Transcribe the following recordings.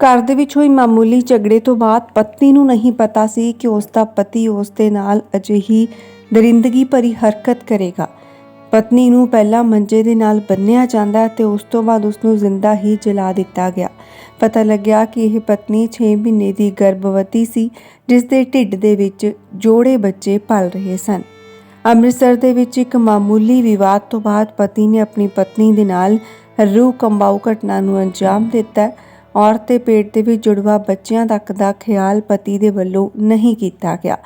ਘਰ ਦੇ ਵਿੱਚ ਹੋਈ ਮਾਮੂਲੀ ਝਗੜੇ ਤੋਂ ਬਾਅਦ ਪਤਨੀ ਨੂੰ ਨਹੀਂ ਪਤਾ ਸੀ ਕਿ ਉਸ ਦਾ ਪਤੀ ਉਸ ਦੇ ਨਾਲ ਅਜਿਹੀ ਦਰਿੰਦਗੀ ਭਰੀ ਹਰਕਤ ਕਰੇਗਾ। ਪਤਨੀ ਨੂੰ ਪਹਿਲਾਂ ਮੰਜੇ ਦੇ ਨਾਲ ਬੰਨਿਆ ਜਾਂਦਾ ਤੇ ਉਸ ਤੋਂ ਬਾਅਦ ਉਸ ਨੂੰ ਜ਼ਿੰਦਾ ਹੀ ਜਲਾ ਦਿੱਤਾ ਗਿਆ। ਪਤਾ ਲੱਗਿਆ ਕਿ ਇਹ ਪਤਨੀ 6 ਮਹੀਨੇ ਦੀ ਗਰਭਵਤੀ ਸੀ, ਜਿਸ ਦੇ ਢਿੱਡ ਦੇ ਵਿੱਚ ਜੋੜੇ ਬੱਚੇ ਪਲ ਰਹੇ ਸਨ। ਅੰਮ੍ਰਿਤਸਰ ਦੇ ਵਿੱਚ ਇੱਕ ਮਾਮੂਲੀ ਵਿਵਾਦ ਤੋਂ ਬਾਅਦ ਪਤੀ ਨੇ ਆਪਣੀ ਪਤਨੀ ਦੇ ਨਾਲ ਰੂਹ ਕੰਬਾਊ ਘਟਨਾ ਨੂੰ ਅੰਜਾਮ ਦਿੱਤਾ। ਔਰਤ ਦੇ ਪੇਟ ਦੇ ਵਿੱਚ ਜੁੜਵਾ ਬੱਚਿਆਂ ਤੱਕ ਦਾ ਖਿਆਲ ਪਤੀ ਦੇ ਵੱਲੋਂ ਨਹੀਂ ਕੀਤਾ ਗਿਆ।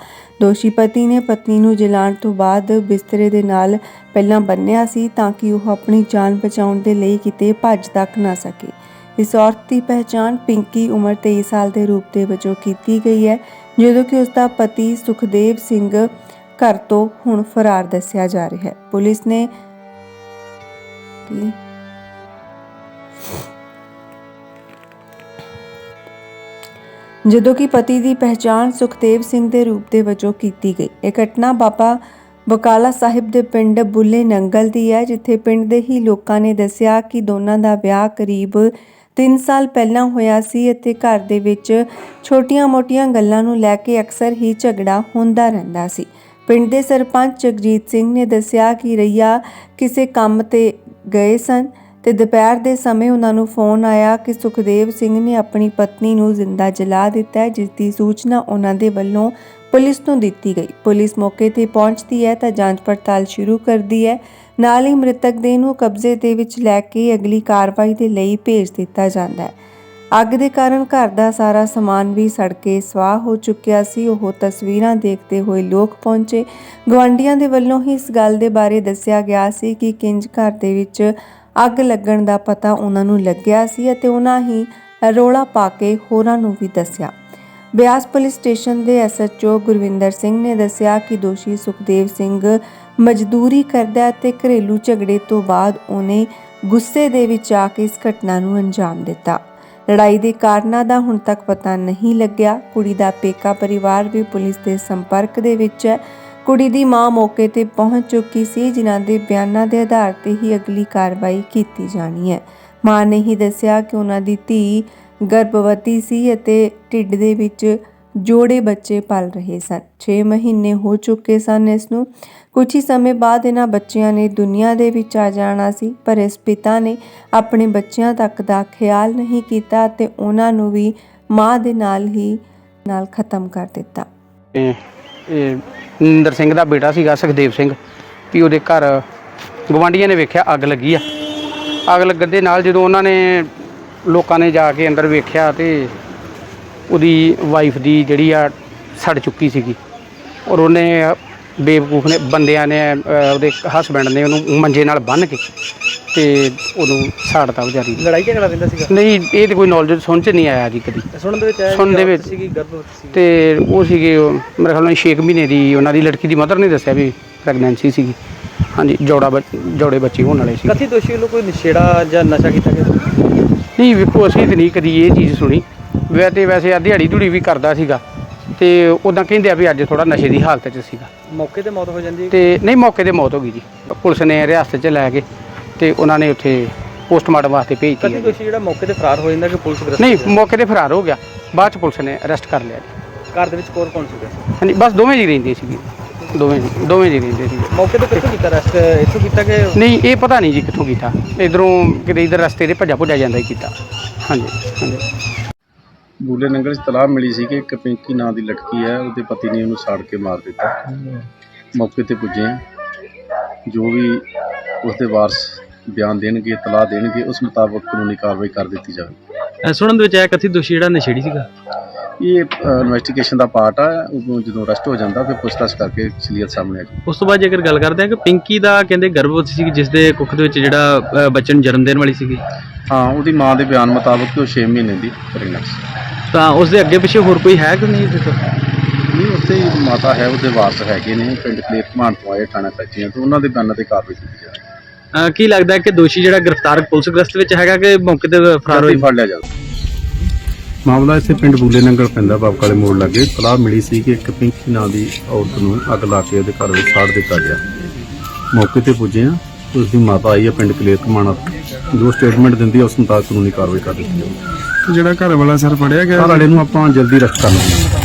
ਦੋਸ਼ੀ ਪਤੀ ਨੇ ਪਤਨੀ ਨੂੰ ਜਲਾਉਣ ਤੋਂ ਬਾਅਦ ਬਿਸਤਰੇ ਦੇ ਨਾਲ ਪਹਿਲਾਂ ਬੰਨਿਆ ਸੀ ਤਾਂ ਕਿ ਉਹ ਆਪਣੀ ਜਾਨ ਬਚਾਉਣ ਦੇ ਲਈ ਕਿਤੇ ਭੱਜ ਤੱਕ ਨਾ ਸਕੇ। ਇਸ ਔਰਤ ਦੀ ਪਹਿਚਾਣ ਪਿੰਕੀ ਉਮਰ 23 ਸਾਲ ਦੇ ਰੂਪ ਦੇ ਵਜੋਂ ਕੀਤੀ ਗਈ ਹੈ, ਜਦੋਂ ਕਿ ਉਸ ਦਾ ਪਤੀ ਸੁਖਦੇਵ ਸਿੰਘ ਘਰ ਤੋਂ ਹੁਣ ਫਰਾਰ ਦੱਸਿਆ ਜਾ ਰਿਹਾ ਹੈ। ਪੁਲਿਸ ਨੇ ਕੀ ਜਦੋਂ ਕਿ ਪਤੀ ਦੀ ਪਹਿਚਾਣ ਸੁਖਦੇਵ ਸਿੰਘ ਦੇ ਰੂਪ ਦੇ ਵਜੋਂ ਕੀਤੀ ਗਈ। ਇਹ ਘਟਨਾ ਬਾਬਾ ਬਕਾਲਾ ਸਾਹਿਬ ਦੇ ਪਿੰਡ ਬੁੱਲੇ ਨੰਗਲ ਦੀ ਹੈ, ਜਿੱਥੇ ਪਿੰਡ ਦੇ ਹੀ ਲੋਕਾਂ ਨੇ ਦੱਸਿਆ ਕਿ ਦੋਨਾਂ ਦਾ ਵਿਆਹ ਕਰੀਬ 3 ਸਾਲ ਪਹਿਲਾਂ ਹੋਇਆ ਸੀ। ਅਤੇ ਘਰ ਦੇ ਵਿੱਚ ਛੋਟੀਆਂ-ਮੋਟੀਆਂ ਗੱਲਾਂ ਨੂੰ ਲੈ ਕੇ ਅਕਸਰ ਹੀ ਝਗੜਾ ਹੁੰਦਾ ਰਹਿੰਦਾ ਸੀ। ਪਿੰਡ ਦੇ ਸਰਪੰਚ ਜਗਜੀਤ ਸਿੰਘ ਨੇ ਦੱਸਿਆ ਕਿ ਰਈਆ ਕਿਸੇ ਕੰਮ ਤੇ ਗਏ ਸਨ। ਤੇ ਦੁਪਹਿਰ ਦੇ ਸਮੇਂ ਉਹਨਾਂ ਨੂੰ ਫੋਨ ਆਇਆ ਕਿ ਸੁਖਦੇਵ ਸਿੰਘ ਨੇ ਆਪਣੀ ਪਤਨੀ ਨੂੰ ਜ਼ਿੰਦਾ ਜਲਾ ਦਿੱਤਾ ਹੈ, ਜਿਸ ਦੀ ਸੂਚਨਾ ਉਹਨਾਂ ਦੇ ਵੱਲੋਂ ਪੁਲਿਸ ਨੂੰ ਦਿੱਤੀ ਗਈ। ਪੁਲਿਸ ਮੌਕੇ ਤੇ ਪਹੁੰਚਦੀ ਹੈ ਤਾਂ ਜਾਂਚ ਪੜਤਾਲ ਸ਼ੁਰੂ ਕਰਦੀ ਹੈ। ਨਾਲ ਹੀ ਮ੍ਰਿਤਕ ਦੇਹ ਨੂੰ ਕਬਜ਼ੇ ਦੇ ਵਿੱਚ ਲੈ ਕੇ ਅਗਲੀ ਕਾਰਵਾਈ ਦੇ ਲਈ ਭੇਜ ਦਿੱਤਾ ਜਾਂਦਾ ਹੈ। ਅੱਗ ਦੇ ਕਾਰਨ ਘਰ ਦਾ ਸਾਰਾ ਸਮਾਨ ਵੀ ਸੜ ਕੇ ਸਵਾਹ ਹੋ ਚੁੱਕਿਆ ਸੀ। ਉਹ ਤਸਵੀਰਾਂ ਦੇਖਦੇ ਹੋਏ ਲੋਕ ਪਹੁੰਚੇ। ਗਵਾਂਡੀਆਂ ਦੇ ਵੱਲੋਂ ਹੀ ਇਸ ਗੱਲ ਦੇ ਬਾਰੇ ਦੱਸਿਆ ਗਿਆ ਸੀ ਕਿ ਕਿੰਜ ਘਰ ਦੇ ਵਿੱਚ ਅੱਗ ਲੱਗਣ ਦਾ ਪਤਾ ਉਹਨਾਂ ਨੂੰ ਲੱਗਿਆ ਸੀ ਅਤੇ ਉਹਨਾਂ ਹੀ ਰੋਲਾ ਪਾ ਕੇ ਹੋਰਾਂ ਨੂੰ ਵੀ ਦੱਸਿਆ। ਬਿਆਸ ਪੁਲਿਸ ਸਟੇਸ਼ਨ ਦੇ ਐਸਐਚਓ ਗੁਰਵਿੰਦਰ ਸਿੰਘ ਨੇ ਦੱਸਿਆ ਕਿ ਦੋਸ਼ੀ ਸੁਖਦੇਵ ਸਿੰਘ ਮਜ਼ਦੂਰੀ ਕਰਦਾ ਅਤੇ ਘਰੇਲੂ ਝਗੜੇ ਤੋਂ ਬਾਅਦ ਉਹਨੇ ਗੁੱਸੇ ਦੇ ਵਿੱਚ ਆ ਕੇ ਇਸ ਘਟਨਾ ਨੂੰ ਅੰਜਾਮ ਦਿੱਤਾ। ਲੜਾਈ ਦੇ ਕਾਰਨਾਂ ਦਾ ਹੁਣ ਤੱਕ ਪਤਾ ਨਹੀਂ ਲੱਗਿਆ। ਕੁੜੀ ਦਾ ਪੇਕਾ ਪਰਿਵਾਰ ਵੀ ਪੁਲਿਸ ਦੇ ਸੰਪਰਕ ਦੇ ਵਿੱਚ ਹੈ। ਕੁੜੀ ਦੀ ਮਾਂ ਮੌਕੇ ਤੇ ਪਹੁੰਚ ਚੁੱਕੀ ਸੀ, ਜਿਨ੍ਹਾਂ ਦੇ ਬਿਆਨਾਂ ਦੇ ਆਧਾਰ ਤੇ ਹੀ ਅਗਲੀ ਕਾਰਵਾਈ ਕੀਤੀ ਜਾਣੀ ਹੈ। ਮਾਂ ਨੇ ਹੀ ਦੱਸਿਆ ਕਿ ਉਹਨਾਂ ਦੀ ਧੀ ਗਰਭਵਤੀ ਸੀ ਅਤੇ ਢਿੱਡ ਦੇ ਵਿੱਚ ਜੋੜੇ ਬੱਚੇ ਪਲ ਰਹੇ ਸਨ। 6 ਮਹੀਨੇ ਹੋ ਚੁੱਕੇ ਸਨ ਇਸ ਨੂੰ। ਕੁਝ ਹੀ ਸਮੇਂ ਬਾਅਦ ਇਹਨਾਂ ਬੱਚਿਆਂ ਨੇ ਦੁਨੀਆ ਦੇ ਵਿੱਚ ਆ ਜਾਣਾ ਸੀ, ਪਰ ਇਸ ਪਿਤਾ ਨੇ ਆਪਣੇ ਬੱਚਿਆਂ ਤੱਕ ਦਾ ਖਿਆਲ ਨਹੀਂ ਕੀਤਾ ਤੇ ਉਹਨਾਂ ਨੂੰ ਵੀ ਮਾਂ ਦੇ ਨਾਲ ਹੀ, ਨਾਲ ਖਤਮ ਕਰ ਦਿੱਤਾ। ਇਹ ਇਹ ਨਿੰਦਰ ਸਿੰਘ ਦਾ ਬੇਟਾ ਸੀਗਾ ਸੁਖਦੇਵ ਸਿੰਘ ਵੀ ਉਹਦੇ ਘਰ ਗਵਾਂਡੀਆਂ ਨੇ ਵੇਖਿਆ ਅੱਗ ਲੱਗੀ ਆ। ਅੱਗ ਲੱਗਣ ਦੇ ਨਾਲ ਜਦੋਂ ਉਹਨਾਂ ਨੇ ਲੋਕਾਂ ਨੇ ਜਾ ਕੇ ਅੰਦਰ ਵੇਖਿਆ ਤੇ ਉਹਦੀ ਵਾਈਫ ਦੀ ਜਿਹੜੀ ਆ ਸੜ ਚੁੱਕੀ ਸੀਗੀ ਔਰ ਉਹਨੇ ਬੇਵਕੂਫ ਨੇ ਬੰਦਿਆਂ ਨੇ ਅਹ, ਉਹਦੇ ਹਸਬੰਡ ਨੇ ਉਹਨੂੰ ਮੰਜੇ ਨਾਲ ਬੰਨ੍ਹ ਕੇ ਤੇ ਉਹਨੂੰ ਸਾੜਤਾ ਵਿਚਾਰੀ ਨੂੰ। ਲੜਾਈ ਝਗੜਾ ਰਹਿੰਦਾ ਸੀਗਾ? ਨਹੀਂ ਇਹ ਤੇ ਕੋਈ ਨੌਲੇਜ ਸੁਣ ਚ ਨਹੀਂ ਆਇਆ ਜੀ ਕਦੀ। ਸੁਣਨ ਦੇ ਵਿੱਚ ਆਇਆ ਸੁਣਨ ਦੇ ਵਿੱਚ। ਸੀਗੀ ਗਰਭਵਤੀ ਸੀ ਤੇ ਉਹ ਸੀਗੇ ਉਹ ਮੇਰੇ ਖਿਆਲ ਨਾਲ 6 ਮਹੀਨੇ ਦੀ ਉਹਨਾਂ ਦੀ ਲੜਕੀ ਦੀ ਮਦਰ ਨੇ ਦੱਸਿਆ ਵੀ ਪ੍ਰੈਗਨੈਂਸੀ ਸੀਗੀ। ਹਾਂਜੀ ਜੋੜਾ ਬੱਚ- ਜੋੜੇ ਬੱਚੇ ਹੋਣ ਵਾਲੇ ਸੀ ਕਥਿਤ ਦੋਸ਼ੀ ਵੱਲੋਂ ਕੋਈ ਨਸ਼ੇੜਾ ਜਾਂ ਨਸ਼ਾ ਕੀਤਾ ਗਿਆ? ਨਹੀਂ ਵੇਖੋ ਅਸੀਂ ਤੇ ਨਹੀਂ ਕਦੀ ਇਹ ਚੀਜ਼ ਸੁਣੀ। ਵੈਸੇ ਤੇ ਵੈਸੇ ਆ ਦਿਹਾੜੀ ਧੂੜੀ ਵੀ ਕਰਦਾ ਸੀਗਾ। ਤੇ ਉਦਾਂ ਕਹਿੰਦੇ ਆ ਵੀ ਅੱਜ ਥੋੜਾ ਨਸ਼ੇ ਦੀ ਹਾਲਤ 'ਚ ਸੀਗਾ। ਮੌਕੇ ਤੇ ਮੌਤ ਹੋ ਜਾਂਦੀ ਹੈ? ਤੇ ਨਹੀਂ ਮੌਕੇ ਤੇ ਮੌਤ ਹੋ ਗਈ ਜੀ। ਪੁਲਿਸ ਨੇ ਰਿਆਸਤ 'ਚ ਲੈ ਕੇ ਤੇ ਉਹਨਾਂ ਨੇ ਉੱਥੇ ਪੋਸਟਮਾਰਟਮ ਵਾਸਤੇ ਭੇਜਤੀ ਕਥਿਤ ਹੈ। ਦੋਸ਼ੀ ਜਿਹੜਾ ਮੌਕੇ ਤੇ ਫਰਾਰ ਹੋ ਜਾਂਦਾ ਕਿ ਪੁਲਿਸ ਗ੍ਰਿਫਤਾਰ ਨਹੀਂ ਮੌਕੇ ਤੇ ਫਰਾਰ ਹੋ ਗਿਆ। ਬਾਅਦ 'ਚ ਪੁਲਿਸ ਨੇ ਅਰੈਸਟ ਕਰ ਲਿਆ ਜੀ? ਘਰ ਦੇ ਵਿੱਚ ਕੋਰ ਕੌਣ ਸੀਗਾ? ਹਾਂਜੀ ਬਸ ਦੋਵੇਂ ਜੀ ਰਹਿੰਦੇ ਸੀਗੇ। ਦੋਵੇਂ ਜੀ ਦੋਵੇਂ ਜੀ ਰਹਿੰਦੇ ਸੀਗੇ। ਮੌਕੇ ਤੇ ਕਿੱਥੋਂ ਕੀਤਾ ਰੈਸਟ ਇੱਥੋਂ ਕੀਤਾ ਕਿ ਨਹੀਂ ਇਹ ਪਤਾ ਨਹੀਂ ਜੀ ਕਿੱਥੋਂ ਕੀਤਾ। ਇਧਰੋਂ ਕਿਤੇ ਇਧਰ ਰਸਤੇ ਦੇ ਭੱਜਾ ਭੁੱਜਾ ਜਾਂਦਾ ਹੀ ਕੀਤਾ। ਹਾਂਜੀ ਹਾਂਜੀ। ਬੂਲੇ ਨੰਗਲ 'ਚ ਤਲਾਹ ਮਿਲੀ ਸੀ ਕਿ ਇੱਕ ਪਿੰਕੀ ਨਾਂ ਦੀ ਲੜਕੀ ਹੈ ਉਹਦੇ ਪਤੀ ਨੇ ਉਹਨੂੰ ਸਾੜ ਕੇ ਮਾਰ ਦਿੱਤਾ। ਮੌਕੇ ਤੇ ਪੁੱਜੇ ਹਾਂ। ਜੋ ਵੀ ਉਸਦੇ ਵਾਰਸ ਬਿਆਨ ਦੇਣਗੇ ਤਲਾਹ ਦੇਣਗੇ ਉਸ ਮੁਤਾਬਕ ਕਾਨੂੰਨੀ ਕਾਰਵਾਈ ਕਰ ਦਿੱਤੀ ਜਾਵੇ ਸੁਣਨ ਦੇ ਵਿੱਚ ਆਇਆ ਕਥਿਤ ਦੋਸ਼ੀ ਜਿਹੜਾ ਨਸ਼ੇੜੀ ਸੀਗਾ? ਇਹ ਇਨਵੈਸਟੀਗੇਸ਼ਨ ਦਾ ਪਾਰਟ ਆ ਉਦੋਂ ਜਦੋਂ ਅਰੈਸਟ ਹੋ ਜਾਂਦਾ ਫਿਰ ਪੁੱਛਤਾਛ ਕਰਕੇ ਅਸਲੀਅਤ ਸਾਹਮਣੇ ਆ ਉਸ ਤੋਂ ਬਾਅਦ ਜੇਕਰ ਗੱਲ ਕਰਦੇ ਹਾਂ ਕਿ ਪਿੰਕੀ ਦਾ ਕਹਿੰਦੇ ਗਰਭਵਤੀ ਸੀ ਜਿਸ ਦੇ ਕੁੱਖ ਦੇ ਵਿੱਚ ਜਿਹੜਾ ਅ, ਬੱਚੇ ਨੂੰ ਜਨਮ ਦੇਣ ਵਾਲੀ ਸੀਗੀ। ਹਾਂ ਉਹਦੀ ਮਾਂ ਦੇ ਬਿਆਨ ਮੁਤਾਬਕ ਉਹ 6 ਮਹੀਨੇ ਦੀ ਪ੍ਰੈਗਨੈਂਸ ਤਾਂ ਉਸ ਦੇ ਅੱਗੇ ਪਿੱਛੇ ਹੋਰ ਕੋਈ ਹੈ ਕਿ ਨਹੀਂ ਦੇਖੋ ਨਹੀਂ ਉੱਥੇ ਹੀ ਮਾਤਾ ਹੈ ਉਹਦੇ ਵਾਰਸ ਹੈਗੇ ਨੇ ਪਿੰਡ ਕਲੇਰ ਘਮਾਣ ਤੋਂ ਆਏ ਥਾਣਾ ਫੈਕਟਰੀਆਂ ਤੋਂ ਉਹਨਾਂ ਦੇ ਬਿਆਨਾਂ ਤੇ ਕਾਰਵਾਈ ਕੀਤੀ ਕੀ ਲੱਗਦਾ ਹੈ ਕਿ ਦੋਸ਼ੀ ਜਿਹੜਾ ਗ੍ਰਿਫਤਾਰ ਪੁਲਿਸ ਗ੍ਰਸਤ ਵਿੱਚ ਹੈਗਾ ਕਿ ਮੌਕੇ ਤੇ ਫਰਾਰ ਹੋਈ ਫੜ ਲਿਆ ਜਾਵੇ। ਮਾਮਲਾ ਇੱਥੇ ਪਿੰਡ ਬੂਲੇ ਨੰਗਲ ਪੈਂਦਾ ਬਾਬਕਾ ਦੇ ਮੋੜ ਲਾਗੇ। ਤਲਾਹ ਮਿਲੀ ਸੀ ਕਿ ਇੱਕ ਪਿੰਕੀ ਨਾਂ ਦੀ ਔਰਤ ਨੂੰ ਅੱਗ ਲਾ ਕੇ ਉਹਦੇ ਘਰ ਵਿੱਚ ਸਾੜ ਦਿੱਤਾ ਗਿਆ। ਮੌਕੇ ਤੇ ਪੁੱਜੇ ਆ ਉਸ ਦੀ ਮਾਤਾ ਆਈ ਹੈ ਪਿੰਡ ਕਲੇਰ ਕਮਾਣਾ ਜੋ ਸਟੇਟਮੈਂਟ ਦਿੰਦੀ ਹੈ ਉਸ ਮੁਤਾਬਕ ਕਾਨੂੰਨੀ ਕਾਰਵਾਈ ਕਰ ਦਿੱਤੀ ਜਾਊਗੀ ਜਿਹੜਾ ਘਰ ਵਾਲਾ ਸਰ ਫੜਿਆ ਗਿਆ ਘਰ ਵਾਲੇ ਨੂੰ ਆਪਾਂ ਜਲਦੀ ਰਸਤਾ ਲਾਂਗੇ।